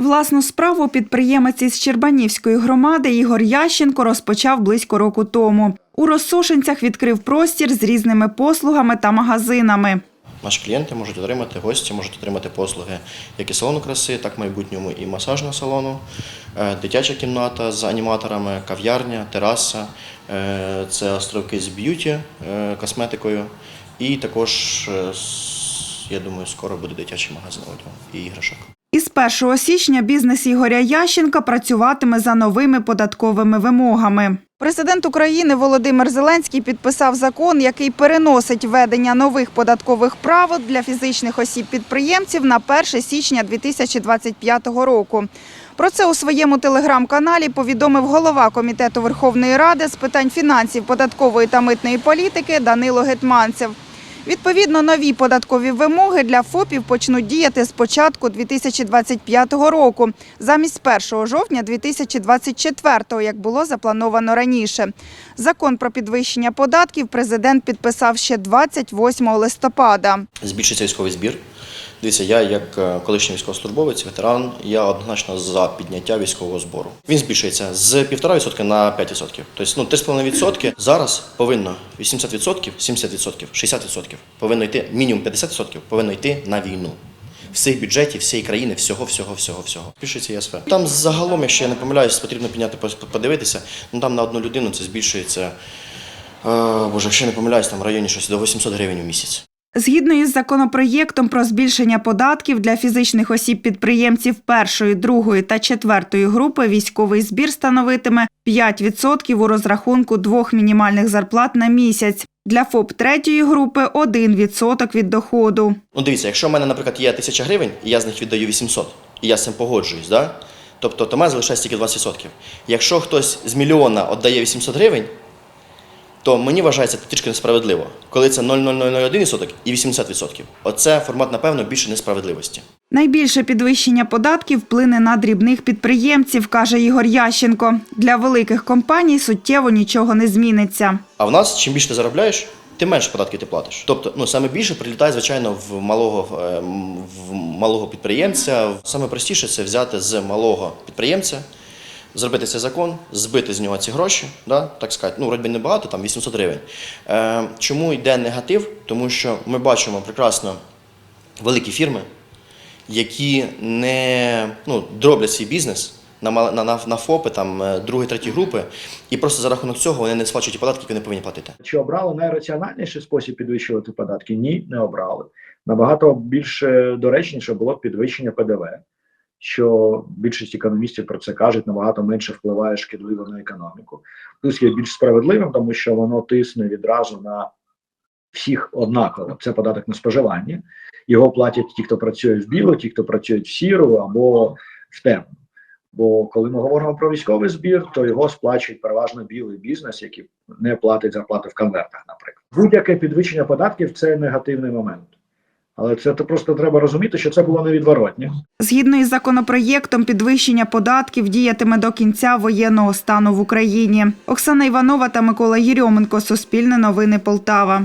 Власну справу підприємець із Щербанівської громади Ігор Ященко розпочав близько року тому. У Розсошенцях відкрив простір з різними послугами та магазинами. Наші клієнти можуть отримати, гості можуть отримати послуги як і салону краси, так в майбутньому і масажного салону, е, дитяча кімната з аніматорами, кав'ярня, тераса, е, це островки з б'юті, е, косметикою. І також, я думаю, скоро буде дитячий магазин і іграшок. Із 1 січня бізнес Ігоря Ященка працюватиме за новими податковими вимогами. Президент України Володимир Зеленський підписав закон, який переносить введення нових податкових правил для фізичних осіб-підприємців на 1 січня 2025 року. Про це у своєму телеграм-каналі повідомив голова Комітету Верховної Ради з питань фінансів, податкової та митної політики Данило Гетманцев. Відповідно, нові податкові вимоги для ФОПів почнуть діяти з початку 2025 року, замість 1 жовтня 2024, як було заплановано раніше. Закон про підвищення податків президент підписав ще 28 листопада. Збільшиться військовий збір. Дивіться, я як е, колишній військовослужбовець, ветеран, я однозначно за підняття військового збору. Він збільшується з 1,5% на 5%. Тобто ну, 3,5% зараз повинно 80%, 70%, 60% повинно йти, мінімум 50% повинно йти на війну. Всіх бюджетів, всієї країни, всього, всього, всього, всього. Збільшується ЄСВ. Там загалом, якщо я не помиляюсь, потрібно підняти подивитися. Ну там на одну людину це збільшується. Е, боже, якщо не помиляюсь, там в районі щось до 800 гривень у місяць. Згідно із законопроєктом про збільшення податків для фізичних осіб-підприємців першої, другої та четвертої групи військовий збір становитиме 5% у розрахунку двох мінімальних зарплат на місяць. Для ФОП третьої групи 1% від доходу. Ну, дивіться, якщо в мене, наприклад, є 1000 гривень, і я з них віддаю 800, і я з цим погоджуюсь, да? тобто то мене залишається тільки 20%. Якщо хтось з мільйона віддає 800 гривень, то мені вважається це трішки несправедливо, коли це 0,0001% і 80%. Оце формат, напевно, більше несправедливості. Найбільше підвищення податків вплине на дрібних підприємців, каже Ігор Ященко. Для великих компаній суттєво нічого не зміниться. А в нас, чим більше ти заробляєш, тим менше податки ти платиш. Тобто, ну саме більше прилітає, звичайно, в малого, е, в малого підприємця. Саме простіше це взяти з малого підприємця, зробити цей закон, збити з нього ці гроші, да, так сказати, ну, вроді небагато, там 800 гривень. Е, чому йде негатив? Тому що ми бачимо прекрасно великі фірми, які не ну, дроблять свій бізнес на, на, на, ФОПи, там, е, другі, треті групи, і просто за рахунок цього вони не сплачують податки, які вони повинні платити. Чи обрали найраціональніший спосіб підвищувати податки? Ні, не обрали. Набагато більш е, доречніше було підвищення ПДВ, що більшість економістів про це кажуть, набагато менше впливає шкідливо на економіку. Плюс є більш справедливим, тому що воно тисне відразу на всіх однаково. Це податок на споживання. Його платять ті, хто працює в білу, ті, хто працює в сіру або в темну. Бо коли ми говоримо про військовий збір, то його сплачують переважно білий бізнес, який не платить зарплати в конвертах, наприклад. Будь-яке підвищення податків це негативний момент. Але це то просто треба розуміти, що це було невідворотне. Згідно із законопроєктом, підвищення податків діятиме до кінця воєнного стану в Україні. Оксана Іванова та Микола Єрьоменко. Суспільне новини Полтава.